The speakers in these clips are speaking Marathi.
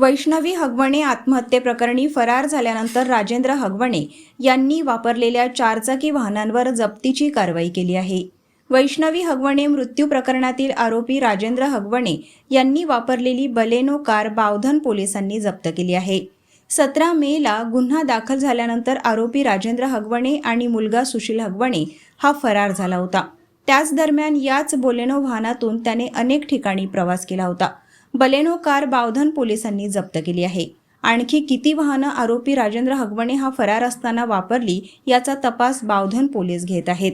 वैष्णवी हगवणे आत्महत्येप्रकरणी फरार झाल्यानंतर राजेंद्र हगवणे यांनी वापरलेल्या चारचाकी वाहनांवर जप्तीची कारवाई केली आहे. वैष्णवी हगवणे मृत्यू प्रकरणातील आरोपी राजेंद्र हगवणे यांनी वापरलेली बलेनो कार बावधन पोलिसांनी जप्त केली आहे. सतरा मेला गुन्हा दाखल झाल्यानंतर आरोपी राजेंद्र हगवणे आणि मुलगा सुशील हगवणे हा फरार झाला होता. त्याच दरम्यान याच बोलेनो वाहनातून त्याने अनेक ठिकाणी प्रवास केला होता. बलेनो कार बावधन पोलिसांनी जप्त केली आहे. आणखी किती वाहनं आरोपी राजेंद्र हगवणे हा फरार असताना वापरली याचा तपास बावधन पोलीस घेत आहेत.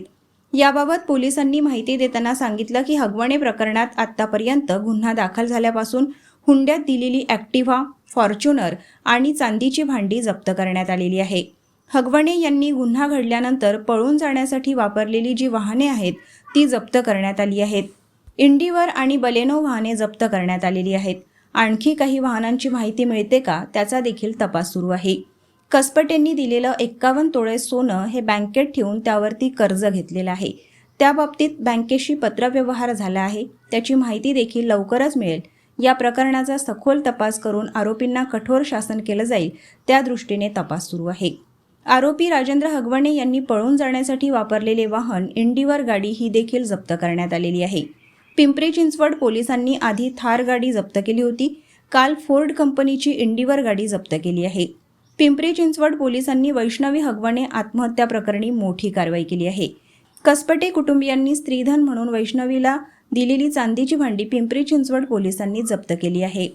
याबाबत पोलिसांनी माहिती देताना सांगितलं की हगवणे प्रकरणात आतापर्यंत गुन्हा दाखल झाल्यापासून हुंड्यात दिलेली ॲक्टिव्हा फॉर्च्युनर आणि चांदीची भांडी जप्त करण्यात आलेली आहे. हगवणे यांनी गुन्हा घडल्यानंतर पळून जाण्यासाठी वापरलेली जी वाहने आहेत ती जप्त करण्यात आली आहेत. इंडिवर आणि बलेनो वाहने जप्त करण्यात आलेली आहेत. आणखी काही वाहनांची माहिती मिळते का? त्याचा देखील तपास सुरू आहे. कसपटेंनी दिलेलं एक्कावन्न तोळे सोनं हे बँकेत ठेवून त्यावरती कर्ज घेतलेलं आहे. त्या बाबतीत बँकेशी पत्रव्यवहार झाला आहे. त्याची माहिती देखील लवकरच मिळेल. या प्रकरणाचा सखोल तपास करून आरोपींना कठोर शासन केलं जाईल त्या दृष्टीने तपास सुरू आहे. आरोपी राजेंद्र हगवणे यांनी पळून जाण्यासाठी वापरलेले वाहन इंडिवर गाडी ही देखील जप्त करण्यात आलेली आहे. पिंपरी चिंचवड पोलिसांनी आधी थार गाडी जप्त केली होती. काल फोर्ड कंपनीची इंडिवर गाडी जप्त केली आहे. पिंपरी चिंचवड पोलिसांनी वैष्णवी हगवणे आत्महत्या प्रकरणी मोठी कारवाई केली आहे. कसपटे कुटुंबियांनी स्त्रीधन म्हणून वैष्णवीला दिलेली चांदीची भांडी पिंपरी चिंचवड पोलिसांनी जप्त केली आहे.